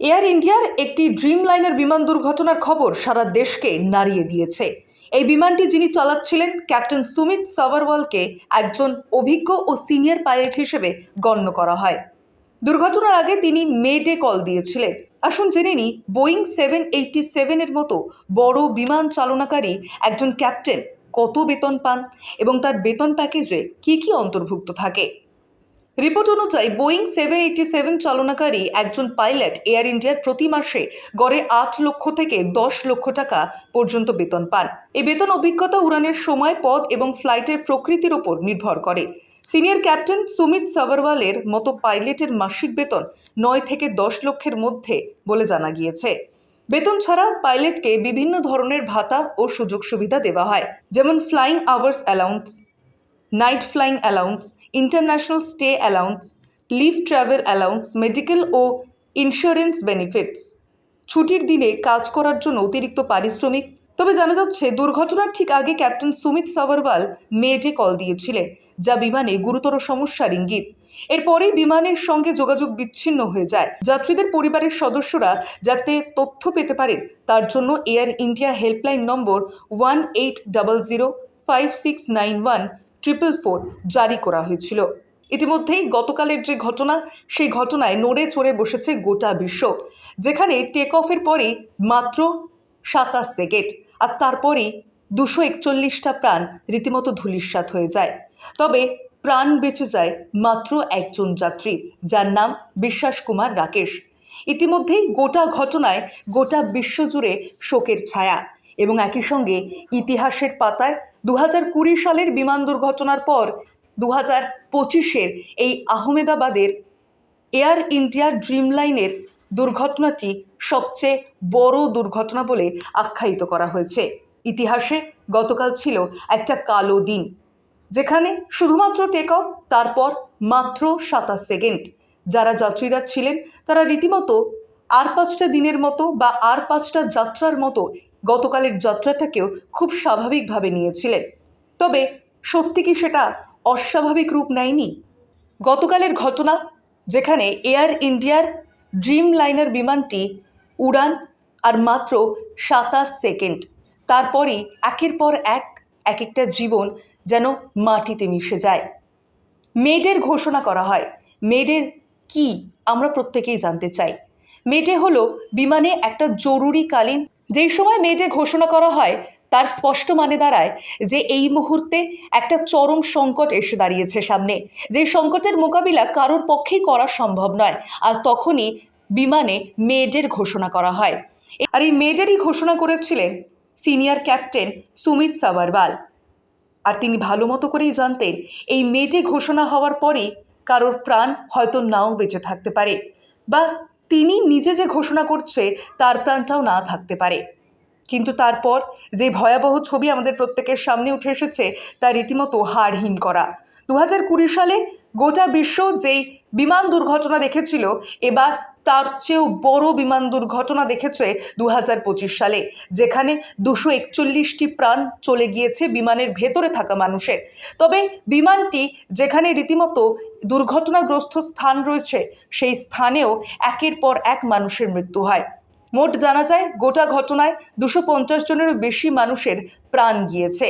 Air ইন্ডিয়ার একটি dream liner বিমান দুর্ঘটনার খবর সারা দেশকে নাড়িয়ে দিয়েছে। এই বিমানটি যিনি চালাচ্ছিলেন, ক্যাপ্টেন সুমিত সাভারওয়ালকে একজন অভিজ্ঞ ও সিনিয়র পাইলট হিসেবে গণ্য করা হয়। দুর্ঘটনার আগে তিনি মে ডে কল দিয়েছিলেন। আসুন জেনে নিই, বোয়িং সেভেন এইটটি সেভেনের মতো বড় বিমান চালনাকারী একজন ক্যাপ্টেন কত বেতন পান এবং তার বেতন প্যাকেজে কী কী অন্তর্ভুক্ত থাকে। রিপোর্ট অনুযায়ী বোয়িং সেভেন এইটি সেভেন চালনাকারী একজন পাইলট এয়ার ইন্ডিয়ার প্রতি মাসে গড়ে আট লক্ষ থেকে দশ লক্ষ টাকা পর্যন্ত বেতন পান। এই বেতন অভিজ্ঞতা উড়ানের সময় পদ এবং ফ্লাইটের প্রকৃতির ওপর নির্ভর করে। সিনিয়র ক্যাপ্টেন সুমিত সাভারওয়ালের মতো পাইলটের মাসিক বেতন নয় থেকে দশ লক্ষের মধ্যে বলে জানা গিয়েছে। বেতন ছাড়া পাইলটকে বিভিন্ন ধরনের ভাতা ও সুযোগ সুবিধা দেওয়া হয়, যেমন flying hours allowance, night flying allowance international stay allowance leave travel allowance medical ও ইন্স্যুরেন্স বেনিফিটস ছুটির দিনে কাজ করার জন্য অতিরিক্ত পারিশ্রমিক। তবে জানা যাচ্ছে, দুর্ঘটনার ঠিক আগে ক্যাপ্টেন সুমিত সাভারওয়াল মেয়েটে কল দিয়েছিলেন, যা বিমানে গুরুতর সমস্যার ইঙ্গিত। এরপরেই বিমানের সঙ্গে যোগাযোগ বিচ্ছিন্ন হয়ে যায়। যাত্রীদের পরিবারের সদস্যরা যাতে তথ্য পেতে পারেন, তার জন্য Air India helpline number one eight double zero five six nine one triple four জারি করা হয়েছিল। ইতিমধ্যেই গতকালের যে ঘটনা, সেই ঘটনায় নড়ে চড়ে বসেছে গোটা বিশ্ব, যেখানে টেক অফের পরে মাত্র সাতাশ সেকেন্ড আর তারপরেই দুশো একচল্লিশটা প্রাণ রীতিমতো ধূলিসাৎ হয়ে যায়। তবে প্রাণ বেঁচে যায় মাত্র একজন যাত্রী, যার নাম বিশ্বাস কুমার রাকেশ। ইতিমধ্যেই গোটা ঘটনায় গোটা বিশ্বজুড়ে শোকের ছায়া। এবং একই সঙ্গে ইতিহাসের পাতায় দু হাজার কুড়ি সালের বিমান দুর্ঘটনার পর দু হাজার পঁচিশের এই আহমেদাবাদের এয়ার ইন্ডিয়া ড্রিম লাইনের দুর্ঘটনাটি সবচেয়ে বড় দুর্ঘটনা বলে আখ্যায়িত করা হয়েছে। ইতিহাসে গতকাল ছিল একটা কালো দিন, যেখানে শুধুমাত্র টেক অফ তারপর মাত্র সাতাশ সেকেন্ড যারা যাত্রীরা ছিলেন, তারা রীতিমতো আর পাঁচটা দিনের মতো বা আর পাঁচটা যাত্রার মতো গতকালের যাত্রাটাকেও খুব স্বাভাবিকভাবে নিয়েছিলেন। তবে সত্যি কি সেটা অস্বাভাবিক রূপ নেয়নি? গতকালের ঘটনা, যেখানে এয়ার ইন্ডিয়ার ড্রিম লাইনার বিমানটি উড়ান আর মাত্র সাতাশ সেকেন্ড, তারপরই একের পর এক এক একটা জীবন যেন মাটিতে মিশে যায়। মেডের ঘোষণা করা হয় মেডের কি আমরা প্রত্যেকেই জানতে চাই। মেডে হলো বিমানে একটা জরুরিকালীন যেই সময় মেডে ঘোষণা করা হয়, তার স্পষ্ট মানে দাঁড়ায় যে এই মুহূর্তে একটা চরম সংকট এসে দাঁড়িয়েছে সামনে। যে সংকটের মোকাবিলা কারোর পক্ষেই করা সম্ভব নয়, আর তখনই বিমানে মেডের ঘোষণা করা হয়। আর এই মেডেরই ঘোষণা করেছিলেন সিনিয়র ক্যাপ্টেন সুমিত সাভারওয়াল আর তিনি ভালো মতো করেই জানতেন, এই মেটে ঘোষণা হওয়ার পরেই কারোর প্রাণ হয়তো নাও বেঁচে থাকতে পারে, বা তিনি নিজে যে ঘোষণা করছে, তার প্রাণটাও না থাকতে পারে। কিন্তু তারপর যে ভয়াবহ ছবি আমাদের প্রত্যেকের সামনে উঠে এসেছে, তা রীতিমতো হাড়হীন করা। দু হাজার কুড়ি সালে গোটা বিশ্ব যেই বিমান দুর্ঘটনা দেখেছিল, এবার তার চেয়েও বড় বিমান দুর্ঘটনা দেখেছে দু হাজার পঁচিশ সালে, যেখানে দুশো একচল্লিশটি প্রাণ চলে গিয়েছে বিমানের ভেতরে থাকা মানুষের। তবে বিমানটি যেখানে রীতিমতো দুর্ঘটনাগ্রস্ত স্থান রয়েছে, সেই স্থানেও একের পর এক মানুষের মৃত্যু হয়। মোট জানা যায়, গোটা ঘটনায় দুশো পঞ্চাশ জনেরও বেশি মানুষের প্রাণ গিয়েছে।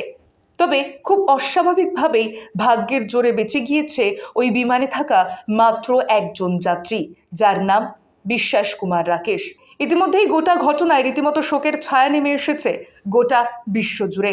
তবে খুব অস্বাভাবিকভাবেই ভাগ্যের জোরে বেঁচে গিয়েছে ওই বিমানে থাকা মাত্র একজন যাত্রী, যার নাম বিশ্বাস কুমার রাকেশ। ইতিমধ্যেই গোটা ঘটনায় রীতিমতো শোকের ছায়া নেমে এসেছে গোটা বিশ্বজুড়ে